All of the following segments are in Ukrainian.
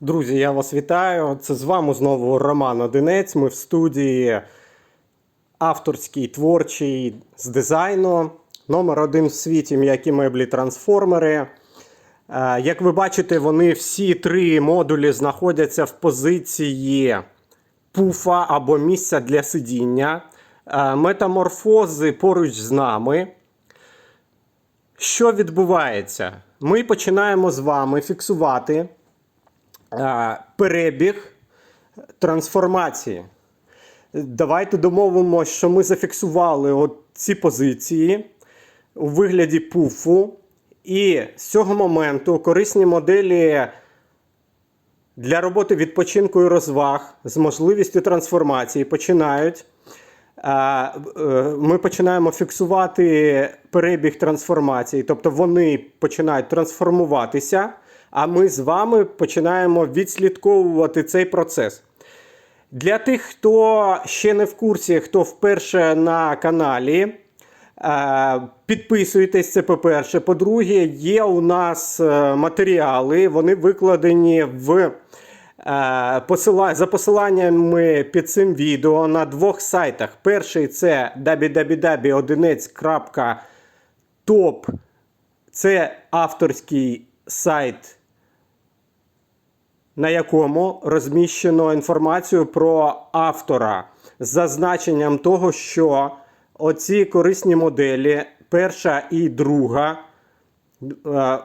Друзі, я вас вітаю. Це з вами знову Роман Одинець. Ми в студії авторський, творчий з дизайну. Номер один в світі м'які меблі трансформери. Е, Як ви бачите, вони всі три модулі знаходяться в позиції пуфа або місця для сидіння. Е, Метаморфози поруч з нами. Що відбувається? Ми починаємо з вами фіксувати перебіг трансформації. Давайте домовимося, що ми зафіксували от ці позиції у вигляді пуфу. І з цього моменту корисні моделі для роботи відпочинку і розваг з можливістю трансформації починають. Е, Ми починаємо фіксувати перебіг трансформації, тобто вони починають трансформуватися, а ми з вами починаємо відслідковувати цей процес. Для тих, хто ще не в курсі, хто вперше на каналі, е, підписуйтесь, це по-перше. По-друге, є у нас е, матеріали, вони викладені в е, за посиланнями під цим відео на двох сайтах. Перший це www.odinec.top. Це авторський сайт на якому розміщено інформацію про автора з зазначенням того, що оці корисні моделі, перша і друга, е,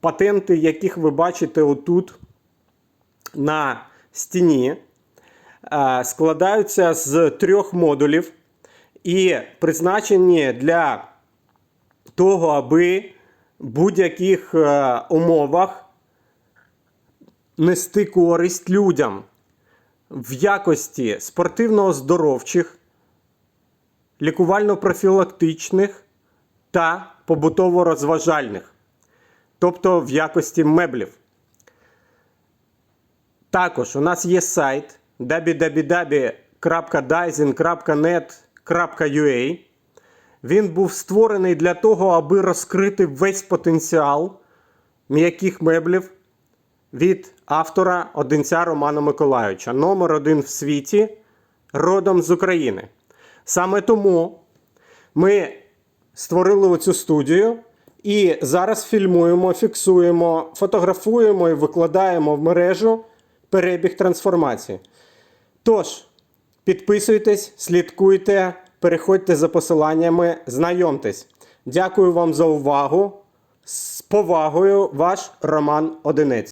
патенти, яких ви бачите отут на стіні, е, складаються з трьох модулів і призначені для того, аби в будь-яких е, умовах нести користь людям в якості спортивно-оздоровчих, лікувально-профілактичних та побутово-розважальних, тобто в якості меблів. Також у нас є сайт www.dizing.net.ua. Він був створений для того, аби розкрити весь потенціал м'яких меблів від автора Одинця Романа Миколайовича, номер один в світі, родом з України. Саме тому ми створили оцю студію і зараз фільмуємо, фіксуємо, фотографуємо і викладаємо в мережу перебіг трансформації. Тож, підписуйтесь, слідкуйте, переходьте за посиланнями, знайомтесь. Дякую вам за увагу. З повагою, ваш Роман Одинець.